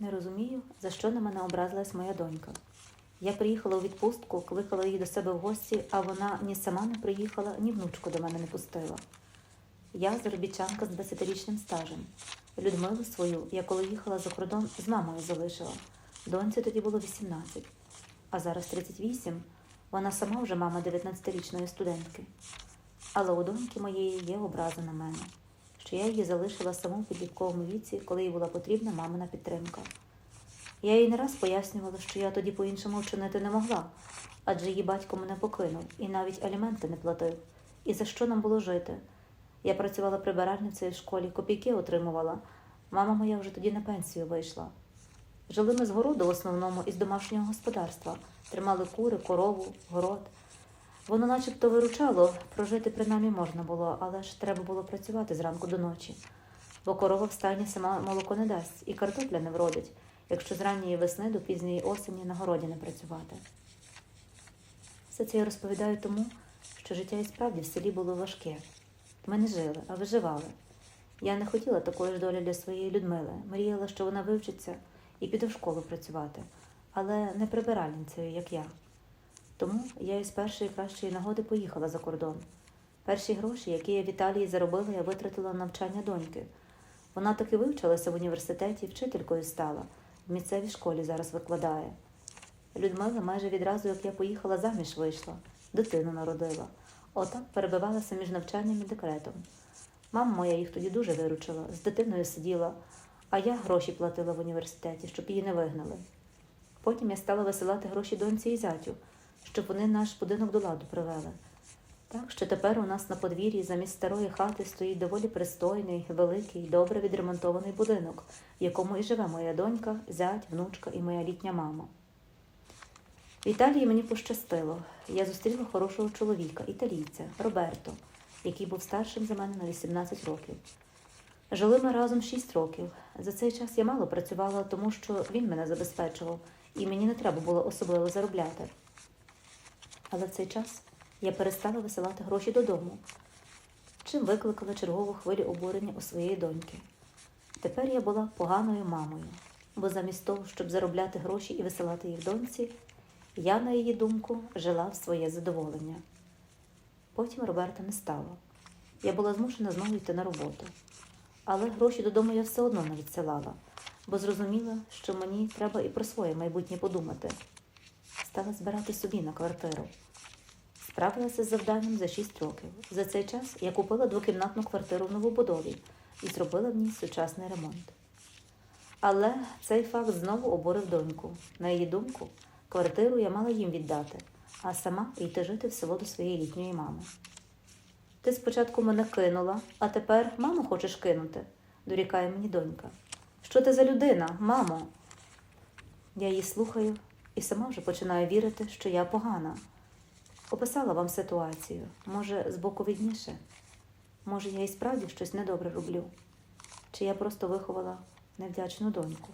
Не розумію, за що на мене образилась моя донька. Я приїхала у відпустку, кликала її до себе в гості, а вона ні сама не приїхала, ні внучку до мене не пустила. Я заробітчанка з 20-річним стажем. Людмилу свою, я коли їхала за кордон, з мамою залишила. Доньці тоді було 18, а зараз 38. Вона сама вже мама 19-річної студентки. Але у доньки моєї є образа на мене, що я її залишила саму в підлітковому віці, коли їй була потрібна мамина підтримка. Я їй не раз пояснювала, що я тоді по-іншому вчинити не могла, адже її батько мене покинув і навіть аліменти не платив. І за що нам було жити? Я працювала прибиральницею в школі, копійки отримувала. Мама моя вже тоді на пенсію вийшла. Жили ми з городу в основному із домашнього господарства, тримали кури, корову, город. Воно начебто виручало, прожити принаймні можна було, але ж треба було працювати зранку до ночі. Бо корова в стані сама молоко не дасть і картопля не вродить, якщо з ранньої весни до пізньої осені на городі не працювати. Все це я розповідаю тому, що життя і справді в селі було важке. Ми не жили, а виживали. Я не хотіла такої ж долі для своєї Людмили. Мріяла, що вона вивчиться і піде в школу працювати, але не прибиральницею, як я. Тому я із першої кращої нагоди поїхала за кордон. Перші гроші, які я в заробила, я витратила на навчання доньки. Вона таки вивчилася в університеті, вчителькою стала, в місцевій школі зараз викладає. Людмила майже відразу, як я поїхала, заміж вийшла, дитину народила. Отак перебивалася між навчанням і декретом. Мама моя їх тоді дуже виручила, з дитиною сиділа, а я гроші платила в університеті, щоб її не вигнали. Потім я стала висилати гроші доньці і зятю, щоб вони наш будинок до ладу привели. Так що тепер у нас на подвір'ї замість старої хати стоїть доволі пристойний, великий, добре відремонтований будинок, в якому і живе моя донька, зять, внучка і моя літня мама. В Італії мені пощастило. Я зустріла хорошого чоловіка, італійця, Роберто, який був старшим за мене на 18 років. Жили ми разом 6 років. За цей час я мало працювала, тому що він мене забезпечував, і мені не треба було особливо заробляти. Але в цей час я перестала висилати гроші додому, чим викликала чергову хвилю обурення у своєї доньки. Тепер я була поганою мамою, бо замість того, щоб заробляти гроші і висилати їх доньці, я, на її думку, жила в своє задоволення. Потім Роберта не стало. Я була змушена знову йти на роботу. Але гроші додому я все одно не відсилала, бо зрозуміла, що мені треба і про своє майбутнє подумати. Стала збирати собі на квартиру. Справилася з завданням за 6 років. За цей час я купила двокімнатну квартиру в новобудові і зробила в ній сучасний ремонт. Але цей факт знову обурив доньку. На її думку, квартиру я мала їм віддати, а сама йти жити в село до своєї літньої мами. Ти спочатку мене кинула, а тепер маму хочеш кинути, дорікає мені донька. Що ти за людина, мамо? Я її слухаю і сама вже починаю вірити, що я погана. Описала вам ситуацію. Може, збоку відніше? Може, я і справді щось недобре роблю? Чи я просто виховала невдячну доньку?